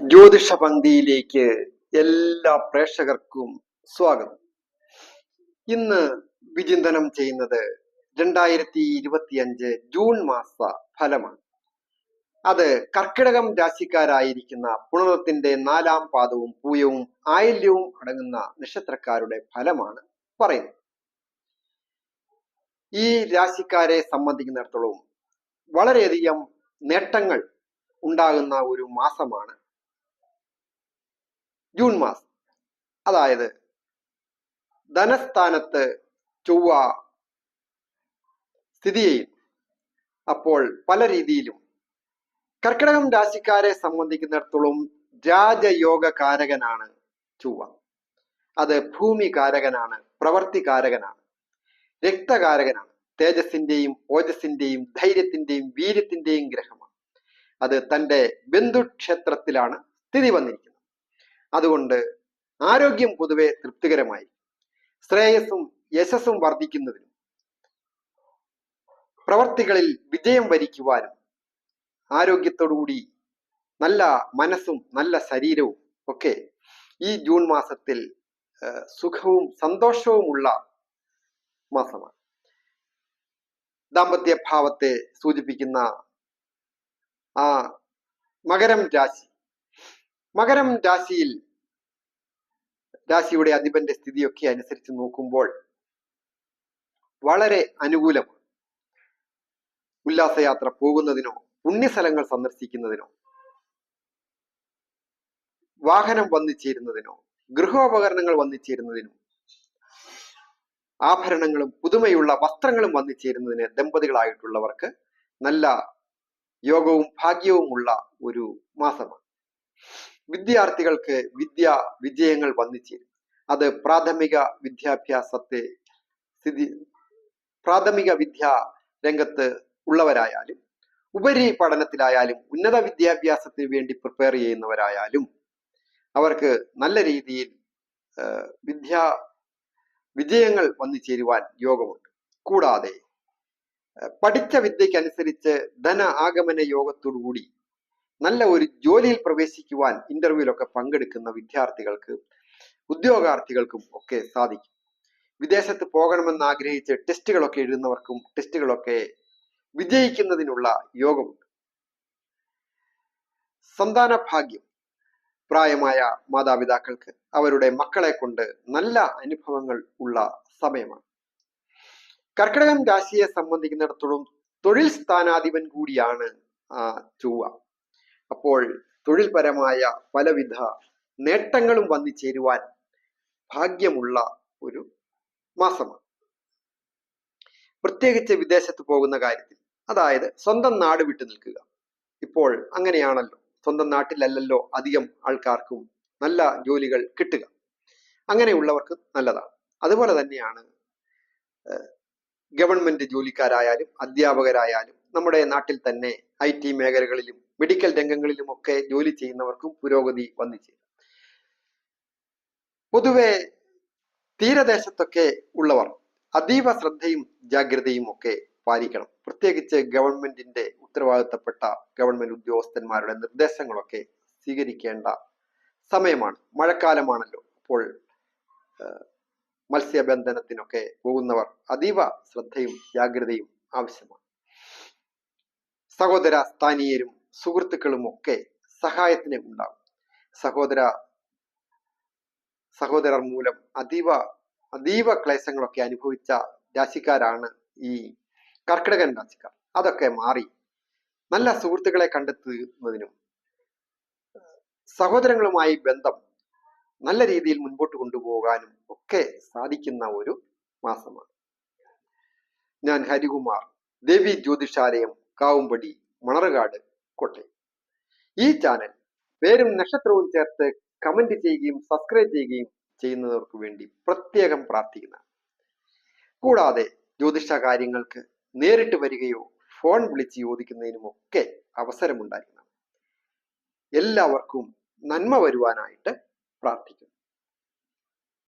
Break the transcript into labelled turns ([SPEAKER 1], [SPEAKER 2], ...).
[SPEAKER 1] ജ്യോതിഷ പന്തിയിലേക്ക് എല്ലാ പ്രേക്ഷകർക്കും സ്വാഗതം. ഇന്ന് വിചിന്തനം ചെയ്യുന്നത് രണ്ടായിരത്തി ഇരുപത്തിയഞ്ച് ജൂൺ മാസ ഫലമാണ്. അത് കർക്കിടകം രാശിക്കാരായിരിക്കുന്ന പുണർത്തിന്റെ നാലാം പാദവും പൂയവും ആയില്യവും അടങ്ങുന്ന നക്ഷത്രക്കാരുടെ ഫലമാണ് പറയുന്നത്. ഈ രാശിക്കാരെ സംബന്ധിക്കുന്നിടത്തോളം വളരെയധികം നേട്ടങ്ങൾ ഉണ്ടാകുന്ന ഒരു മാസമാണ് ജൂൺ മാസം. അതായത് ധനസ്ഥാനത്ത് ചൊവ്വ സ്ഥിതി ചെയ്യും അപ്പോൾ പല രീതിയിലും കർക്കിടകം രാശിക്കാരെ സംബന്ധിക്കുന്നിടത്തോളം രാജയോഗ കാരകനാണ് ചൊവ്വ. അത് ഭൂമി കാരകനാണ് പ്രവർത്തി കാരകനാണ് രക്തകാരകനാണ് തേജസിന്റെയും ഓജസിന്റെയും ധൈര്യത്തിന്റെയും വീര്യത്തിന്റെയും ഗ്രഹമാണ്. അത് തന്റെ ബന്ധുക്ഷേത്രത്തിലാണ് സ്ഥിതി വന്നിരിക്കുന്നത്. അതുകൊണ്ട് ആരോഗ്യം പൊതുവെ തൃപ്തികരമായി. ശ്രേയസ്സും യശസ്സും വർദ്ധിക്കുന്നതിനും പ്രവർത്തികളിൽ വിജയം വരിക്കുവാനും ആരോഗ്യത്തോടുകൂടി നല്ല മനസ്സും നല്ല ശരീരവും ഒക്കെ ഈ ജൂൺ മാസത്തിൽ സുഖവും സന്തോഷവുമുള്ള മാസമാണ്. ദാമ്പത്യ ഭാവത്തെ സൂചിപ്പിക്കുന്ന ആ മകരം രാശി മകരം രാശിയിൽ രാശിയുടെ അധിപന്റെ സ്ഥിതിയൊക്കെ അനുസരിച്ച് നോക്കുമ്പോൾ വളരെ അനുകൂലമാണ്. ഉല്ലാസയാത്ര പോകുന്നതിനോ പുണ്യസ്ഥലങ്ങൾ സന്ദർശിക്കുന്നതിനോ വാഹനം വന്നു ചേരുന്നതിനോ ഗൃഹോപകരണങ്ങൾ വന്നു ചേരുന്നതിനോ ആഭരണങ്ങളും പുതുമയുള്ള വസ്ത്രങ്ങളും വന്നു ചേരുന്നതിന് ദമ്പതികളായിട്ടുള്ളവർക്ക് നല്ല യോഗവും ഭാഗ്യവുമുള്ള ഒരു മാസമാണ്. വിദ്യാർത്ഥികൾക്ക് വിദ്യ വിജയങ്ങൾ വന്നിച്ചേരും. അത് പ്രാഥമിക വിദ്യാഭ്യാസത്തെ സ്ഥിതി പ്രാഥമിക വിദ്യ രംഗത്ത് ഉള്ളവരായാലും ഉപരി പഠനത്തിലായാലും ഉന്നത വിദ്യാഭ്യാസത്തിന് വേണ്ടി പ്രിപ്പയർ ചെയ്യുന്നവരായാലും അവർക്ക് നല്ല രീതിയിൽ വിദ്യാ വിജയങ്ങൾ വന്നു ചേരുവാൻ യോഗമുണ്ട്. കൂടാതെ പഠിച്ച വിദ്യക്കനുസരിച്ച് ധന ആഗമന യോഗത്തോടുകൂടി നല്ല ഒരു ജോലിയിൽ പ്രവേശിക്കുവാൻ ഇന്റർവ്യൂലൊക്കെ പങ്കെടുക്കുന്ന വിദ്യാർത്ഥികൾക്ക് ഉദ്യോഗാർത്ഥികൾക്കും ഒക്കെ സാധിക്കും. വിദേശത്ത് പോകണമെന്ന് ആഗ്രഹിച്ച് ടെസ്റ്റുകളൊക്കെ എഴുതുന്നവർക്കും ടെസ്റ്റുകളൊക്കെ വിജയിക്കുന്നതിനുള്ള യോഗമുണ്ട്. സന്താന ഭാഗ്യം പ്രായമായ മാതാപിതാക്കൾക്ക് അവരുടെ മക്കളെ കൊണ്ട് നല്ല അനുഭവങ്ങൾ ഉള്ള സമയമാണ്. കർക്കിടകം രാശിയെ സംബന്ധിക്കുന്നിടത്തോളം തൊഴിൽ സ്ഥാനാധിപൻ കൂടിയാണ് ചൊവ്വ. അപ്പോൾ തൊഴിൽപരമായ പലവിധ നേട്ടങ്ങളും വന്നു ചേരുവാൻ ഭാഗ്യമുള്ള ഒരു മാസമാണ്. പ്രത്യേകിച്ച് വിദേശത്ത് പോകുന്ന കാര്യത്തിൽ അതായത് സ്വന്തം നാട് വിട്ടു നിൽക്കുക. ഇപ്പോൾ അങ്ങനെയാണല്ലോ. സ്വന്തം നാട്ടിലല്ലല്ലോ അധികം ആൾക്കാർക്കും നല്ല ജോലികൾ കിട്ടുക. അങ്ങനെയുള്ളവർക്ക് നല്ലതാണ്. അതുപോലെ തന്നെയാണ് ഗവൺമെന്റ് ജോലിക്കാരായാലും അധ്യാപകരായാലും നമ്മുടെ നാട്ടിൽ തന്നെ ഐ ടി മേഖലകളിലും മെഡിക്കൽ രംഗങ്ങളിലും ഒക്കെ ജോലി ചെയ്യുന്നവർക്കും പുരോഗതി വന്നിച്ചേരും പൊതുവെ തീരദേശത്തൊക്കെ ഉള്ളവർ അതീവ ശ്രദ്ധയും ജാഗ്രതയും ഒക്കെ പാലിക്കണം. പ്രത്യേകിച്ച് ഗവൺമെന്റിന്റെ ഉത്തരവാദിത്തപ്പെട്ട ഗവൺമെന്റ് ഉദ്യോഗസ്ഥന്മാരുടെ നിർദ്ദേശങ്ങളൊക്കെ സ്വീകരിക്കേണ്ട സമയമാണ്. മഴക്കാലമാണല്ലോ അപ്പോൾ മത്സ്യബന്ധനത്തിനൊക്കെ പോകുന്നവർ അതീവ ശ്രദ്ധയും ജാഗ്രതയും ആവശ്യമാണ്. സഹോദര സ്ഥാനീയരും സുഹൃത്തുക്കളും ഒക്കെ സഹായത്തിന് ഉണ്ടാകും. സഹോദര സഹോദരർ മൂലം അതീവ അതീവ ക്ലേശങ്ങളൊക്കെ അനുഭവിച്ച രാശിക്കാരാണ് ഈ കർക്കിടകൻ രാശിക്കാർ. അതൊക്കെ മാറി നല്ല സുഹൃത്തുക്കളെ കണ്ടെത്തുന്നതിനും സഹോദരങ്ങളുമായി ബന്ധം നല്ല രീതിയിൽ മുൻപോട്ട് കൊണ്ടുപോകാനും ഒക്കെ സാധിക്കുന്ന ഒരു മാസമാണ്. ഞാൻ ഹരികുമാർ ദേവി ജ്യോതിഷാലയം കാവുംപടി മണറുകാട് കോട്ടയം. ഈ ചാനൽ പേരും നക്ഷത്രവും ചേർത്ത് കമന്റ് ചെയ്യുകയും സബ്സ്ക്രൈബ് ചെയ്യുകയും ചെയ്യുന്നവർക്ക് വേണ്ടി പ്രത്യേകം പ്രാർത്ഥിക്കുന്ന. കൂടാതെ ജ്യോതിഷ കാര്യങ്ങൾക്ക് നേരിട്ട് വരികയോ ഫോൺ വിളിച്ച് ചോദിക്കുന്നതിനുമൊക്കെ അവസരമുണ്ടായിരിക്കണം. എല്ലാവർക്കും നന്മ വരുവാനായിട്ട് പ്രാർത്ഥിക്കുന്നു.